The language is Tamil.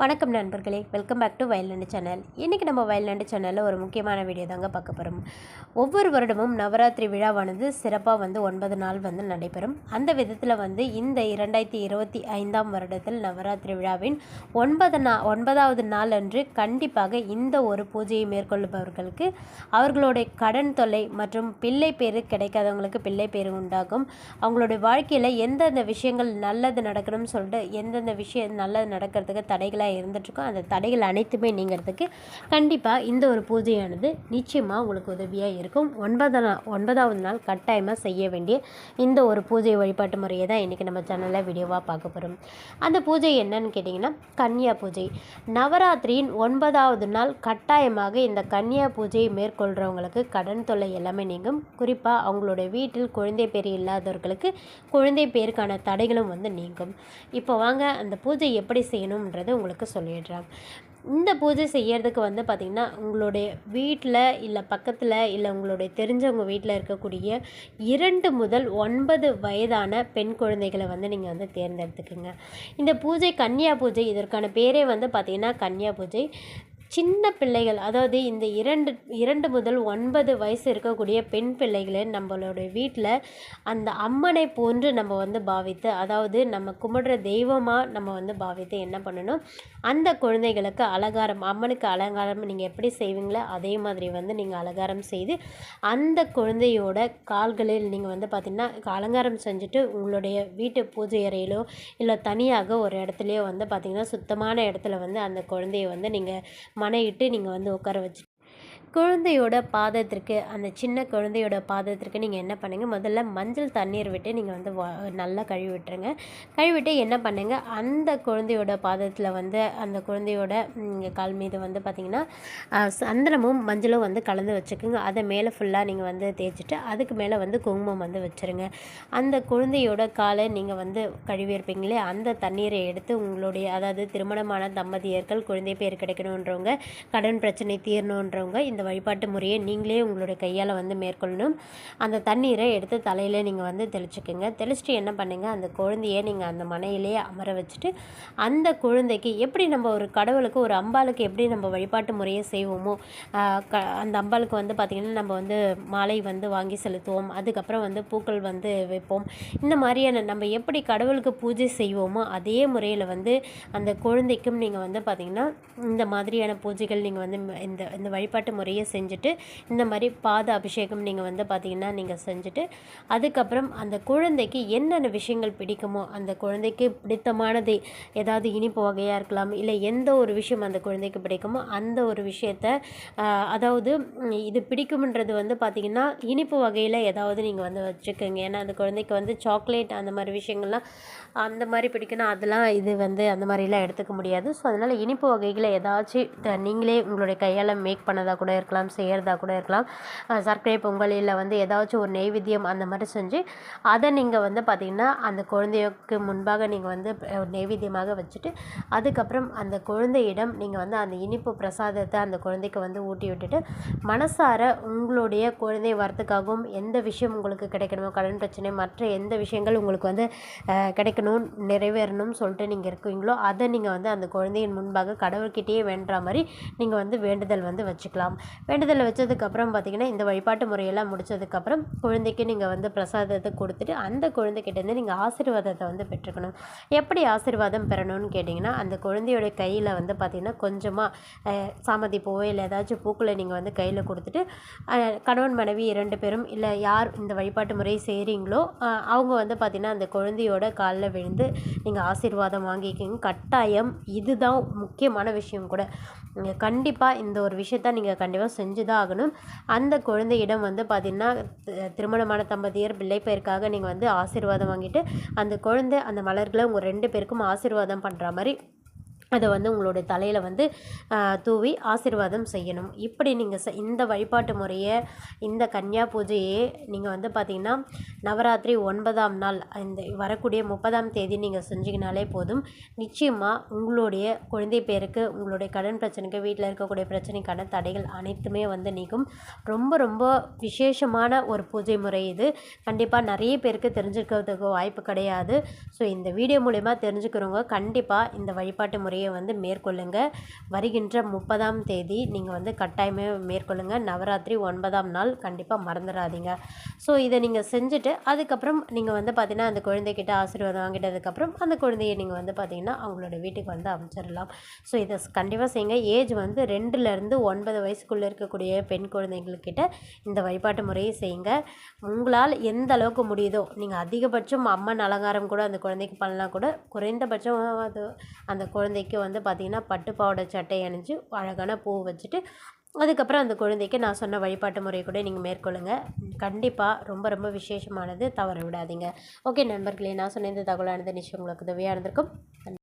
வணக்கம் நண்பர்களே. Welcome back to Vayalnadu channel இன்றைக்கி நம்ம வயல்நாடு சேனலில் ஒரு முக்கியமான வீடியோ தாங்க பார்க்க போகிறோம் ஒவ்வொரு வருடமும் நவராத்திரி விழாவானது சிறப்பாக வந்து ஒன்பது நாள் வந்து நடைபெறும். அந்த விதத்தில் வந்து இந்த இரண்டாயிரத்தி இருபத்தி ஐந்தாம் வருடத்தில் நவராத்திரி விழாவின் ஒன்பது நா ஒன்பதாவது நாள் அன்று கண்டிப்பாக இந்த ஒரு பூஜையை மேற்கொள்பவர்களுக்கு அவர்களுடைய கடன் தொல்லை மற்றும் பிள்ளை பேர் கிடைக்காதவங்களுக்கு பிள்ளை பேர் உண்டாகும். அவங்களுடைய வாழ்க்கையில் எந்தெந்த விஷயங்கள் நல்லது நடக்கணும்னு சொல்லிட்டு எந்தெந்த விஷயம் நல்லது நடக்கிறதுக்கு தடைகளாக இருந்துட்டுருக்கோ அந்த தடைகள் அனைத்துமே நீங்கிறதுக்கு கண்டிப்பாக இந்த ஒரு பூஜையானது நிச்சயமாக உங்களுக்கு உதவியாக இருக்கும். ஒன்பதாம் ஒன்பதாவது நாள் கட்டாயமாக செய்ய வேண்டிய இந்த ஒரு பூஜை வழிபாட்டு முறையை தான் இன்றைக்கி நம்ம சேனலில் வீடியோவாக பார்க்க போகிறோம் அந்த பூஜை என்னன்னு கேட்டிங்கன்னா கன்னியா பூஜை. நவராத்திரியின் ஒன்பதாவது நாள் கட்டாயமாக இந்த கன்னியா பூஜையை மேற்கொள்கிறவங்களுக்கு கடன் தொல்லை எல்லாமே நீங்கும். குறிப்பாக அவங்களுடைய வீட்டில் குழந்தை பேர் இல்லாதவர்களுக்கு குழந்தை பேருக்கான தடைகளும் வந்து நீங்கும். இப்போ வாங்க அந்த பூஜை எப்படி செய்யணுன்றது உங்களுக்கு சொல்லிடுறேன் இந்த பூஜை செய்கிறதுக்கு வந்து பார்த்திங்கன்னா உங்களுடைய வீட்டில் இல்லை பக்கத்தில் இல்லை உங்களுடைய தெரிஞ்சவங்க வீட்டில் இருக்கக்கூடிய இரண்டு முதல் ஒன்பது வயதான பெண் குழந்தைகளை வந்து நீங்கள் வந்து தேர்ந்தெடுத்துக்குங்க. இந்த பூஜை கன்னியா பூஜை இதற்கான பேரே வந்து பார்த்திங்கன்னா கன்னியா பூஜை சின்ன பிள்ளைகள் அதாவது இந்த இரண்டு இரண்டு முதல் ஒன்பது வயசு இருக்கக்கூடிய பெண் பிள்ளைகளை நம்மளோட வீட்டில் அந்த அம்மனை போன்று நம்ம வந்து பாவித்து அதாவது நம்ம கும்பிடுற தெய்வமாக நம்ம வந்து பாவித்து என்ன பண்ணணும்? அந்த குழந்தைகளுக்கு அலங்காரம் அம்மனுக்கு அலங்காரம் நீங்கள் எப்படி செய்வீங்களோ அதே மாதிரி வந்து நீங்கள் அலங்காரம் செய்து அந்த குழந்தையோட கால்களில் நீங்கள் வந்து பார்த்திங்கன்னா அலங்காரம் செஞ்சுட்டு உங்களுடைய வீட்டு பூஜை அறையிலோ இல்லை தனியாக ஒரு இடத்துலையோ வந்து பார்த்திங்கன்னா சுத்தமான இடத்துல வந்து அந்த குழந்தைய வந்து நீங்கள் மனையிட்டு நீங்கள் வந்து உட்கார வச்சு குழந்தையோட பாதத்திற்கு அந்த சின்ன குழந்தையோட பாதத்திற்கு நீங்கள் என்ன பண்ணுங்கள் முதல்ல மஞ்சள் தண்ணீர் விட்டு நீங்கள் வந்து நல்லா கழுவி விட்டுருங்க கழுவிட்டு என்ன பண்ணுங்கள் அந்த குழந்தையோட பாதத்தில் வந்து அந்த குழந்தையோட கால் மீது வந்து பார்த்திங்கன்னா சந்தனமும் மஞ்சளும் வந்து கலந்து வச்சுக்கோங்க. அதை மேலே ஃபுல்லாக நீங்கள் வந்து தேய்ச்சிட்டு அதுக்கு மேலே வந்து குங்குமம் வந்து வச்சுருங்க. அந்த குழந்தையோட காலை நீங்கள் வந்து கழுவியிருப்பீங்களே அந்த தண்ணீரை எடுத்து உங்களுடைய அதாவது திருமணமான தம்பதியர்கள் குழந்தை பேர் கிடைக்கணுன்றவங்க கடன் பிரச்சனை தீரணுன்றவங்க இந்த வழிபாட்டு முறையை நீங்களே உங்களுடைய கையால் வந்து மேற்கொள்ளணும். அந்த தண்ணீரை எடுத்து தலையில் நீங்கள் வந்து தெளிச்சுக்கோங்க. தெளிச்சிட்டு என்ன பண்ணுங்கள் அந்த குழந்தைய நீங்கள் அந்த மனையிலே அமர வச்சுட்டு அந்த குழந்தைக்கு எப்படி நம்ம ஒரு கடவுளுக்கு ஒரு அம்பாளுக்கு எப்படி நம்ம வழிபாட்டு முறையை செய்வோமோ க அந்த அம்பாளுக்கு வந்து பார்த்திங்கன்னா நம்ம வந்து மாலை வந்து வாங்கி செலுத்துவோம். அதுக்கப்புறம் வந்து பூக்கள் வந்து வைப்போம். இந்த மாதிரியான நம்ம எப்படி கடவுளுக்கு பூஜை செய்வோமோ அதே முறையில் வந்து அந்த குழந்தைக்கும் நீங்கள் வந்து பார்த்திங்கன்னா இந்த மாதிரியான பூஜைகள் நீங்கள் வந்து இந்த இந்த வழிபாட்டு முறை நிறைய செஞ்சுட்டு இந்த மாதிரி பாத அபிஷேகம் நீங்கள் வந்து பார்த்திங்கன்னா நீங்கள் செஞ்சுட்டு அதுக்கப்புறம் அந்த குழந்தைக்கு என்னென்ன விஷயங்கள் பிடிக்குமோ அந்த குழந்தைக்கு பிடித்தமானது ஏதாவது இனிப்பு வகையாக இருக்கலாம் இல்லை எந்த ஒரு விஷயம் அந்த குழந்தைக்கு பிடிக்குமோ அந்த ஒரு விஷயத்த அதாவது இது பிடிக்கும்ன்றது வந்து பார்த்திங்கன்னா இனிப்பு வகையில் ஏதாவது நீங்கள் வந்து வச்சுக்கோங்க. ஏன்னா அந்த குழந்தைக்கு வந்து சாக்லேட் அந்த மாதிரி விஷயங்கள்லாம் அந்த மாதிரி பிடிக்கணும் அதெல்லாம் இது வந்து அந்த மாதிரிலாம் எடுத்துக்க முடியாது. ஸோ அதனால் இனிப்பு வகைகளை ஏதாச்சும் நீங்களே உங்களுடைய கையால் மேக் பண்ணதாக கூட இருக்கலாம் செய்கிறதா கூட இருக்கலாம். சர்க்கரை பொங்கல் இல்லை வந்து ஏதாச்சும் ஒரு நெய்வேத்தியம் அந்த மாதிரி செஞ்சு அதை நீங்கள் வந்து பார்த்திங்கன்னா அந்த குழந்தைக்கு முன்பாக நீங்கள் வந்து நெய்வேத்தியமாக வச்சுட்டு அதுக்கப்புறம் அந்த குழந்தையிடம் நீங்கள் வந்து அந்த இனிப்பு பிரசாதத்தை அந்த குழந்தைக்கு வந்து ஊட்டி விட்டுட்டு மனசார உங்களுடைய குழந்தை வரத்துக்காகவும் எந்த விஷயம் உங்களுக்கு கிடைக்கணுமோ கடன் பிரச்சனை மற்ற எந்த விஷயங்கள் உங்களுக்கு வந்து கிடைக்கணும் நிறைவேறணும்னு சொல்லிட்டு நீங்கள் இருக்கீங்களோ அதை நீங்கள் வந்து அந்த குழந்தையின் முன்பாக கடவுள்கிட்டேயே வேண்டுற மாதிரி நீங்கள் வந்து வேண்டுதல் வந்து வச்சுக்கலாம். வேண்டுதலை வச்சதுக்கப்புறம் பார்த்தீங்கன்னா இந்த வழிபாட்டு முறையெல்லாம் முடிச்சதுக்கப்புறம் குழந்தைக்கு நீங்கள் வந்து பிரசாதத்தை கொடுத்துட்டு அந்த குழந்தைகிட்டேருந்து நீங்கள் ஆசீர்வாதத்தை வந்து பெற்றுக்கணும். எப்படி ஆசீர்வாதம் பெறணும்னு கேட்டிங்கன்னா அந்த குழந்தையோட கையில் வந்து பார்த்திங்கன்னா கொஞ்சமாக சாமதி பூவோ இல்லை ஏதாச்சும் பூக்களை நீங்கள் வந்து கையில் கொடுத்துட்டு கணவன் மனைவி இரண்டு பேரும் இல்லை யார் இந்த வழிபாட்டு முறை செய்கிறீங்களோ அவங்க வந்து பார்த்திங்கன்னா அந்த குழந்தையோட காலில் விழுந்து நீங்கள் ஆசீர்வாதம் வாங்கிக்கிங்க. கட்டாயம் இதுதான் முக்கியமான விஷயம் கூட. நீங்கள் கண்டிப்பாக இந்த ஒரு விஷயத்த நீங்கள் கண்டிப்பாக செஞ்சு தான் ஆகணும். அந்த குழந்தையிடம் வந்து பார்த்திங்கன்னா திருமணமான தம்பதியர் பிள்ளை நீங்கள் வந்து ஆசீர்வாதம் வாங்கிட்டு அந்த குழந்தை அந்த மலர்களை உங்கள் ரெண்டு பேருக்கும் ஆசீர்வாதம் பண்ணுற மாதிரி அதை வந்து உங்களுடைய தலையில் வந்து தூவி ஆசீர்வாதம் செய்யணும். இப்படி நீங்கள் இந்த வழிபாட்டு முறையை இந்த கன்னியா பூஜையே நீங்கள் வந்து பார்த்திங்கன்னா நவராத்திரி ஒன்பதாம் நாள் இந்த வரக்கூடிய முப்பதாம் தேதி நீங்கள் செஞ்சிங்கனாலே போதும். நிச்சயமாக உங்களுடைய குழந்தை பேருக்கு உங்களுடைய கடன் பிரச்சனைக்கு வீட்டில் இருக்கக்கூடிய பிரச்சனைக்கான தடைகள் அனைத்துமே வந்து நீக்கும். ரொம்ப ரொம்ப விசேஷமான ஒரு பூஜை முறை இது. கண்டிப்பாக நிறைய பேருக்கு தெரிஞ்சுக்கிறதுக்கு வாய்ப்பு கிடையாது. ஸோ இந்த வீடியோ மூலயமா தெரிஞ்சுக்கிறவங்க கண்டிப்பாக இந்த வழிபாட்டு முறையை முறையை வந்து மேற்கொள்ளுங்க. வருகின்ற முப்பதாம் தேதி நீங்கள் வந்து கட்டாயமே மேற்கொள்ளுங்க. நவராத்திரி ஒன்பதாம் நாள் கண்டிப்பாக மறந்துடாதீங்க. ஸோ இதை நீங்கள் செஞ்சுட்டு அதுக்கப்புறம் நீங்கள் வந்து பார்த்தீங்கன்னா அந்த குழந்தைகிட்ட ஆசீர்வாதம் வாங்கிட்டதுக்கப்புறம் அந்த குழந்தைய நீங்கள் வந்து பார்த்தீங்கன்னா அவங்களோட வீட்டுக்கு வந்து அமைச்சிடலாம் ஸோ இதை கண்டிப்பாக செய்யுங்க. ஏஜ் வந்து ரெண்டுலேருந்து ஒன்பது வயசுக்குள்ளே இருக்கக்கூடிய பெண் குழந்தைங்கக்கிட்ட இந்த வழிபாட்டு முறையை செய்யுங்க. உங்களால் எந்த அளவுக்கு முடியுதோ நீங்கள் அதிகபட்சம் அம்மன் அலங்காரம் கூட அந்த குழந்தைக்கு பண்ணலாம் கூட குறைந்தபட்சம் அது அந்த குழந்தைக்கு குழந்தைக்கு வந்து பார்த்திங்கன்னா பட்டு பாவாடை சட்டை அணிஞ்சு அழகான பூ வச்சுட்டு அதுக்கப்புறம் அந்த குழந்தைக்கு நான் சொன்ன வழிபாட்டு முறையை கூட நீங்கள் மேற்கொள்ளுங்க. கண்டிப்பாக ரொம்ப ரொம்ப விசேஷமானது. தவற விடாதீங்க. ஓகே நண்பர்களே நான் சொன்ன இந்த தகவலானது நிச்சயம் உங்களுக்கு உதவியாக இருந்திருக்கும்.